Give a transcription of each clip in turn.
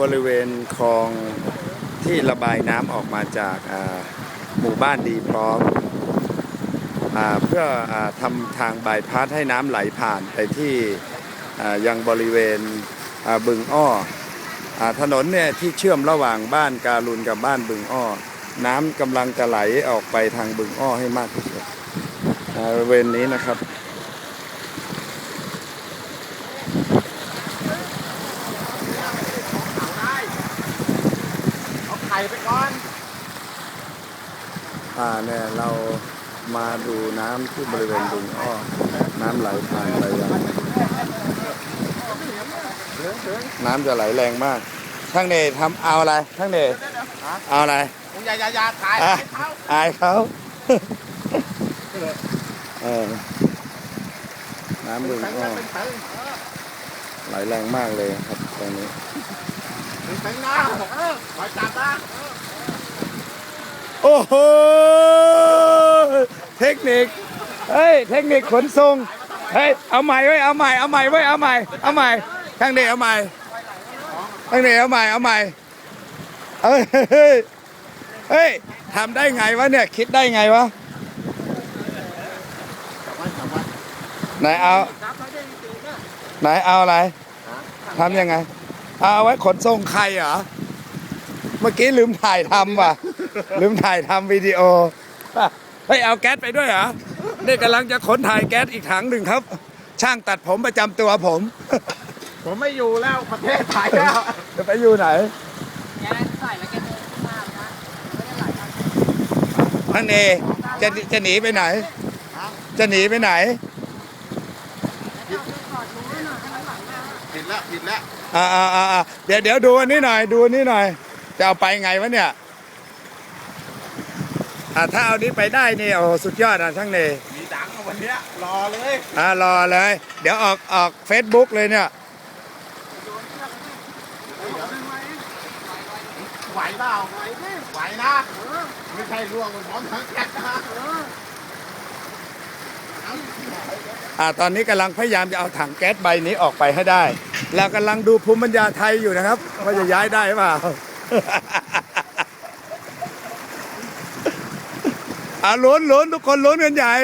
บริเวณคลองที่ระบายน้ำออกมาจากหมู่บ้านดีพร้อมอเพื่ออทำทางบายพาสให้น้ำไหลผ่านไปที่ยังบริเวณบึงอ้ออถนนเนี่ยที่เชื่อมระหว่างบ้านการุณกับบ้านบึงอ้อ น้ำกำลังจะไหลออกไปทางบึงอ้อให้มากที่สุดบริเวณนี้นะครับ เอาไข่ไปก่อน อ่าเนี่ยเรามาดูน้ำที่บริเวณบึงอ้อ น้ำไหลผ่านไปยังน้ำจะไหลแรงมากทั้งเนทำเอาอะไรทั้งเนเอาอะไรมึงอย่าอย่าอย่าถ่ายอะให้เขาอายเขาเออน้ำบึงตึงอ้อตึงตึงไหลแรงมากเลยครับตรงนี้ ตึงตึงนะเออคอยจับนะโอ้โห เทคนิค เฮ้ย เทคนิคขนส่งเฮ้ย เอาใหม่ไว้ยเอาใหม่ เอาใหม่ไว้ยเอาใหม่ เอาใหม่ทั้งเดเอาใหม่ทั้งเดเอาใหม่ เอาใหม่เฮ้ยเฮ้ย เฮ้ยทำได้ไงวะเนี่ย คิดได้ไงวะ ไหนเอา ไหนเอาอะไร ทำยังไง เอาไว้ขนส่งใครเหรอ เมื่อกี้ลืมถ่ายทำว่ะ ลืมถ่ายทำวิดีโอเฮ้ยเอาแก๊สไปด้วยเหรอ นี่กำลังจะขนถ่ายแก๊สอีกถังหนึ่งครับ ช่างตัดผมประจำตัวผม ผมไม่อยู่แล้วประเทศไทยแล้ว จะไปอยู่ไหนแกใส่แล้วแกเดินขึ้นมาเลยนะไม่ได้ไหลมาท่านเอจะจะหนีไปไหน จะหนีไปไหน แล้วผิดแล้วอ่าอ่าอ่าอ่าเดี๋ยวเดี๋ยวดูอันนี้หน่อยดูอันนี้หน่อย จะเอาไปไงวะเนี่ยอ่าถ้าเอานี้ไปได้นี่โอ้โหสุดยอดอะช่างเนมีดังวันเนี้ยรอเลยอ่ารอเลย เดี๋ยวออกออกเฟซบุ๊กเลยเนี่ยไหวเปล่าไหวดิไหวนะไม่ใช่ร่วงบนพร้อมทั้งแก๊สนะอ่าตอนนี้กำลังพยายามจะเอาถังแก๊สใบนี้ออกไปให้ได้ แล้วกำลังดูภูมิปัญญาไทยอยู่นะครับว่าจะย้ายได้หรือเปล่าอาลุ้นลุ้นทุกคนลุ้นกันใหญ่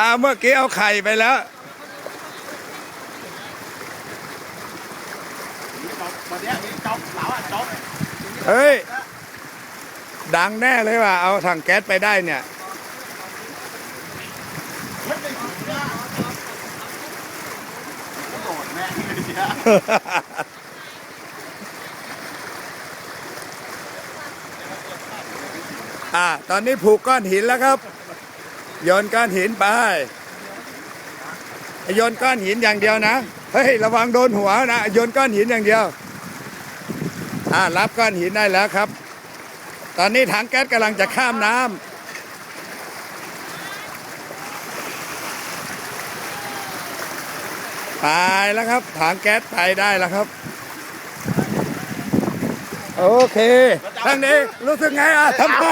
อาเมื่อกี้เอาไข่ไปแล้วเนี้ยมีจบเหลาอะจบเฮ้ย ดังแน่เลยว่ะเอาถังแก๊สไปได้เนี่ยไม่ได้ถึงนะโดดแม่งเลยเนี่ย อ่า ตอนนี้ผูกก้อนหินแล้วครับ โยนก้อนหินไป โยนก้อนหินอย่างเดียวนะ เฮ้ย ระวังโดนหัวนะ โยนก้อนหินอย่างเดียว อ่า รับก้อนหินได้แล้วครับ ตอนนี้ถังแก๊สกำลังจะข้ามน้ำตายแล้วครับถังแก๊สไปได้แล้วครับ โอเคทางนี้รู้สึกไงอะทำไม